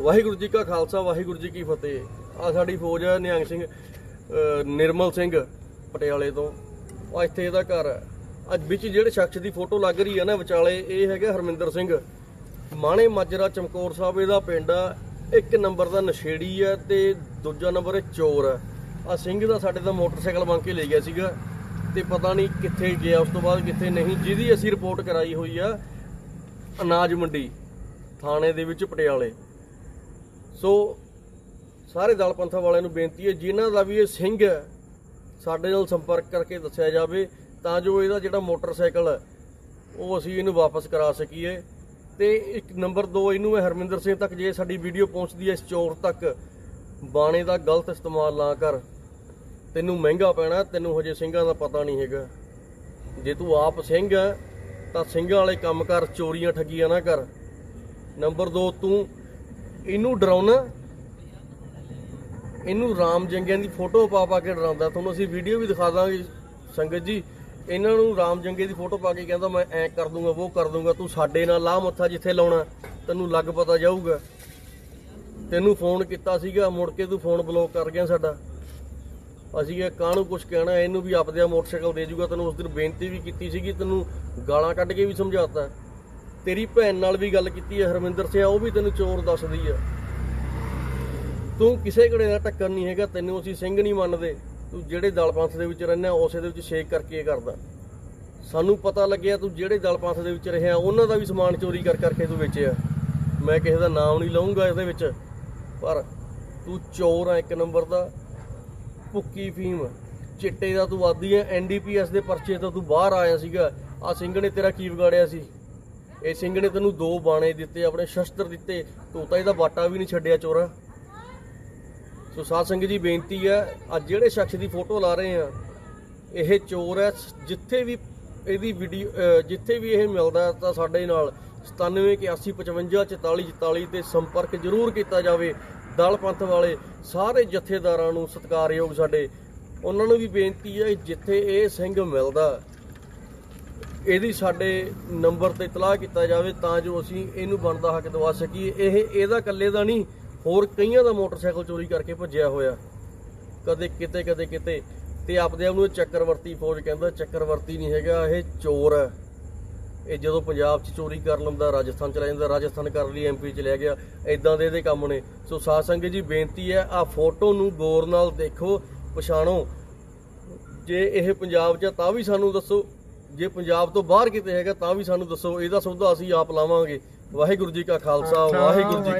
ਵਾਹਿਗੁਰੂ ਜੀ ਕਾ ਖਾਲਸਾ, ਵਾਹਿਗੁਰੂ ਜੀ ਕੀ ਫਤਿਹ। ਆ ਸਾਡੀ ਫੌਜ ਹੈ, ਨਿਹੰਗ ਸਿੰਘ ਨਿਰਮਲ ਸਿੰਘ ਪਟਿਆਲੇ ਤੋਂ। ਆ ਇੱਥੇ ਇਹਦਾ ਘਰ ਹੈ। ਅੱਜ ਵਿੱਚ ਜਿਹੜੇ ਸ਼ਖਸ ਦੀ ਫੋਟੋ ਲੱਗ ਰਹੀ ਹੈ ਨਾ ਵਿਚਾਲੇ, ਇਹ ਹੈਗਾ ਹਰਮਿੰਦਰ ਸਿੰਘ। ਮਾਣੇ ਮਾਜਰਾ ਚਮਕੌਰ ਸਾਹਿਬ, ਇਹਦਾ ਪਿੰਡ ਆ। ਇੱਕ ਨੰਬਰ ਦਾ ਨਸ਼ੇੜੀ ਹੈ ਤੇ ਦੂਜਾ ਨੰਬਰ ਇਹ ਚੋਰ ਹੈ। ਆ ਸਿੰਘ ਦਾ ਸਾਡੇ ਦਾ ਮੋਟਰਸਾਈਕਲ ਮੰਗ ਕੇ ਲੈ ਗਿਆ ਸੀਗਾ ਤੇ ਪਤਾ ਨਹੀਂ ਕਿੱਥੇ ਗਿਆ, ਉਸ ਤੋਂ ਬਾਅਦ ਕਿੱਥੇ ਨਹੀਂ। ਜਿਹਦੀ ਅਸੀਂ ਰਿਪੋਰਟ ਕਰਾਈ ਹੋਈ ਆ, ਅਨਾਜ ਮੰਡੀ। ਥਾਣੇ ਦੇ ਵਿੱਚ ਪਟਿਆਲੇ। ਸੋ ਸਾਰੇ ਦਲ ਪੰਥਾਂ ਵਾਲਿਆਂ ਨੂੰ ਬੇਨਤੀ ਹੈ, ਜਿਨ੍ਹਾਂ ਦਾ ਵੀ ਇਹ ਸਿੰਘ ਹੈ, ਸਾਡੇ ਨਾਲ ਸੰਪਰਕ ਕਰਕੇ ਦੱਸਿਆ ਜਾਵੇ, ਤਾਂ ਜੋ ਇਹਦਾ ਜਿਹੜਾ ਮੋਟਰਸਾਈਕਲ ਹੈ, ਉਹ ਅਸੀਂ ਇਹਨੂੰ ਵਾਪਸ ਕਰਾ ਸਕੀਏ। ਤੇ ਇੱਕ ਨੰਬਰ 2 ਇਹਨੂੰ ਹੈ ਹਰਮਿੰਦਰ ਸਿੰਘ ਤੱਕ ਜੇ ਸਾਡੀ ਵੀਡੀਓ ਪਹੁੰਚਦੀ ਹੈ, ਇਸ ਚੋਰ ਤੱਕ ਬਾਣੇ ਦਾ ਗਲਤ ਇਸਤੇਮਾਲ ਨਾ ਕਰ। ਤੈਨੂੰ ਮਹਿੰਗਾ ਪੈਣਾ, ਤੈਨੂੰ ਹਜੇ ਸਿੰਘਾਂ ਦਾ ਪਤਾ ਨਹੀਂ ਹੈਗਾ। ਜੇ ਤੂੰ ਆਪ ਸਿੰਘ ਹੈ, ਤਾਂ ਸਿੰਘਾਂ ਵਾਲੇ ਕੰਮ ਕਰ, ਚੋਰੀਆਂ ਠੱਗੀਆਂ ਨਾ ਕਰ। ਨੰਬਰ 2 ਤੂੰ ਇਹਨੂੰ ਡਰਾਉਣਾ। ਇਹਨੂੰ ਰਾਮ ਜੰਗਿਆਂ ਦੀ ਫੋਟੋ ਪਾ ਪਾ ਕੇ ਡਰਾਉਂਦਾ। ਤੁਹਾਨੂੰ ਅਸੀਂ ਵੀਡੀਓ ਵੀ ਦਿਖਾ ਦਾਂਗੇ, ਸੰਗਤ ਜੀ। ਇਹਨਾਂ ਨੂੰ ਰਾਮ ਜੰਗੇ ਦੀ ਫੋਟੋ ਪਾ ਕੇ ਕਹਿੰਦਾ, ਮੈਂ ਐ ਕਰ ਦੂੰਗਾ ਉਹ ਕਰ ਦੂੰਗਾ, ਤੂੰ ਸਾਡੇ ਨਾਲ ਲਾਹ ਮੱਥਾ ਜਿੱਥੇ ਲਾਉਣਾ, ਤੈਨੂੰ ਲੱਗ ਪਤਾ ਜਾਊਗਾ। ਤੈਨੂੰ ਫੋਨ ਕੀਤਾ ਸੀਗਾ, ਮੁੜ ਕੇ ਤੂੰ ਫੋਨ ਬਲੌਕ ਕਰ ਗਿਆ ਸਾਡਾ। ਅਸੀਂ ਇਹ ਕਾਹਨੂੰ ਕੁਝ ਕਹਿਣਾ, ਇਹਨੂੰ ਵੀ ਆਪਦੇ ਆ ਮੋਟਰਸਾਈਕਲ ਦੇ ਜੂਗਾ। ਤੈਨੂੰ ਉਸ ਦਿਨ ਬੇਨਤੀ ਵੀ ਕੀਤੀ ਸੀਗੀ, ਤੈਨੂੰ ਗਾਲਾਂ ਕੱਢ ਕੇ ਵੀ ਸਮਝਾਤਾ। ਤੇਰੀ ਭੈਣ ਨਾਲ ਵੀ ਗੱਲ ਕੀਤੀ ਹੈ, ਹਰਮਿੰਦਰ ਸਿੰਘ ਉਹ ਵੀ ਤੈਨੂੰ ਚੋਰ ਦੱਸਦੀ ਆ ਤੂੰ ਕਿਸੇ ਘੜੇ ਦਾ ਟੱਕਰ ਨਹੀਂ ਹੈਗਾ, ਤੈਨੂੰ ਅਸੀਂ ਸਿੰਘ ਨਹੀਂ ਮੰਨਦੇ। ਤੂੰ ਜਿਹੜੇ ਦਲ ਪੰਥ ਦੇ ਵਿੱਚ ਰਹਿੰਦਾ, ਉਸੇ ਦੇ ਵਿੱਚ ਸ਼ੇਕ ਕਰਕੇ ਇਹ ਕਰਦਾ। ਸਾਨੂੰ ਪਤਾ ਲੱਗਿਆ ਤੂੰ ਜਿਹੜੇ ਦਲ ਪੰਥ ਦੇ ਵਿੱਚ ਰਿਹਾ, ਉਹਨਾਂ ਦਾ ਵੀ ਸਮਾਨ ਚੋਰੀ ਕਰ ਕਰਕੇ ਤੂੰ ਵੇਚਿਆ। ਮੈਂ ਕਿਸੇ ਦਾ ਨਾਮ ਨਹੀਂ ਲਵਾਂਗਾ ਇਹਦੇ ਵਿੱਚ, ਪਰ ਤੂੰ ਚੋਰ ਆ ਇੱਕ ਨੰਬਰ ਦਾ। ਭੁੱਕੀ ਫੀਮ, ਚਿੱਟੇ ਦਾ ਤੂੰ ਆਦੀ ਹੈ ਐਨਡੀਪੀਐਸ ਦੇ ਪਰਚੇ ਤੋਂ ਤੂੰ ਬਾਹਰ ਆਇਆ ਸੀਗਾ। ਆ ਸਿੰਘ ਨੇ ਤੇਰਾ ਕੀ ਵਿਗਾੜਿਆ ਸੀ? ਇਹ ਸਿੰਘ ਨੇ ਤੈਨੂੰ ਦੋ ਬਾਣੇ ਦਿੱਤੇ, ਆਪਣੇ ਸ਼ਸਤਰ ਦਿੱਤੇ। ਤੂੰ ਤਾਂ ਇਹਦਾ ਬਾਟਾ ਵੀ ਨਹੀਂ ਛੱਡਿਆ ਚੋਰਾ। ਸੋ ਸਾਧ ਸੰਗਤ ਜੀ, ਬੇਨਤੀ ਹੈ, ਅੱਜ ਜਿਹੜੇ ਸ਼ਖਸ ਦੀ ਫੋਟੋ ਲਾ ਰਹੇ ਆ ਇਹ ਚੋਰ ਹੈ। ਜਿੱਥੇ ਵੀ ਇਹਦੀ ਵੀਡੀਓ ਜਿੱਥੇ ਵੀ ਇਹ ਮਿਲਦਾ ਤਾਂ ਸਾਡੇ ਨਾਲ 9781554444 ਤੇ ਸੰਪਰਕ ਜ਼ਰੂਰ ਕੀਤਾ ਜਾਵੇ। ਦਲ ਪੰਥ ਵਾਲੇ ਸਾਰੇ ਜਥੇਦਾਰਾਂ ਨੂੰ ਸਤਿਕਾਰਯੋਗ ਸਾਡੇ। ਉਹਨਾਂ ਨੂੰ ਵੀ ਬੇਨਤੀ ਹੈ, ਜਿੱਥੇ ਇਹ ਸਿੰਘ ਮਿਲਦਾ ਇਹਦੀ ਸਾਡੇ ਨੰਬਰ ਤੇ ਇਤਲਾਹ ਕੀਤਾ ਜਾਵੇ ਤਾਂ ਜੋ ਅਸੀਂ ਇਹਨੂੰ ਬਣਦਾ ਹੱਕ ਦਵਾ ਸਕੀਏ। ਇਹ, ਇਹਦਾ ਇਕੱਲੇ ਦਾ ਨਹੀਂ, ਹੋਰ ਕਈਆਂ ਦਾ ਮੋਟਰਸਾਈਕਲ ਚੋਰੀ ਕਰਕੇ ਭੱਜਿਆ ਹੋਇਆ। ਕਦੇ ਕਿਤੇ ਕਦੇ ਕਿਤੇ। ਤੇ ਆਪਦੇ ਆਪ ਨੂੰ ਇਹ ਚੱਕਰਵਰਤੀ ਫੌਜ ਕਹਿੰਦਾ, ਚੱਕਰਵਰਤੀ ਨਹੀਂ ਹੈਗਾ, ਇਹ ਚੋਰ ਹੈ। ਇਹ ਜਦੋਂ ਪੰਜਾਬ 'ਚ ਚੋਰੀ ਕਰ ਲੈਂਦਾ, ਰਾਜਸਥਾਨ ਚਲਾ ਜਾਂਦਾ, ਰਾਜਸਥਾਨ ਕਰ ਲਈ ਐਮਪੀ ਚ ਲੈ ਗਿਆ ਇਦਾਂ ਦੇ ਇਹਦੇ ਕੰਮ ਨੇ। ਸੋ ਸਾਧ ਸੰਗਤ ਜੀ, ਬੇਨਤੀ ਹੈ ਆ ਫੋਟੋ ਨੂੰ ਗੌਰ ਨਾਲ ਦੇਖੋ, ਪਛਾਣੋ। ਜੇ ਇਹ ਪੰਜਾਬ 'ਚ ਤਾਂ ਵੀ ਸਾਨੂੰ ਦੱਸੋ। ਜੇ ਪੰਜਾਬ ਤੋਂ ਬਾਹਰ ਕਿਤੇ ਹੈਗਾ ਤਾਂ ਵੀ ਸਾਨੂੰ ਦੱਸੋ ਇਹਦਾ ਸੌਦਾ ਅਸੀਂ ਆਪ ਲਾਵਾਂਗੇ। ਵਾਹਿਗੁਰੂ ਜੀ ਕਾ ਖਾਲਸਾ ਵਾਹਿਗੁਰੂ ਜੀ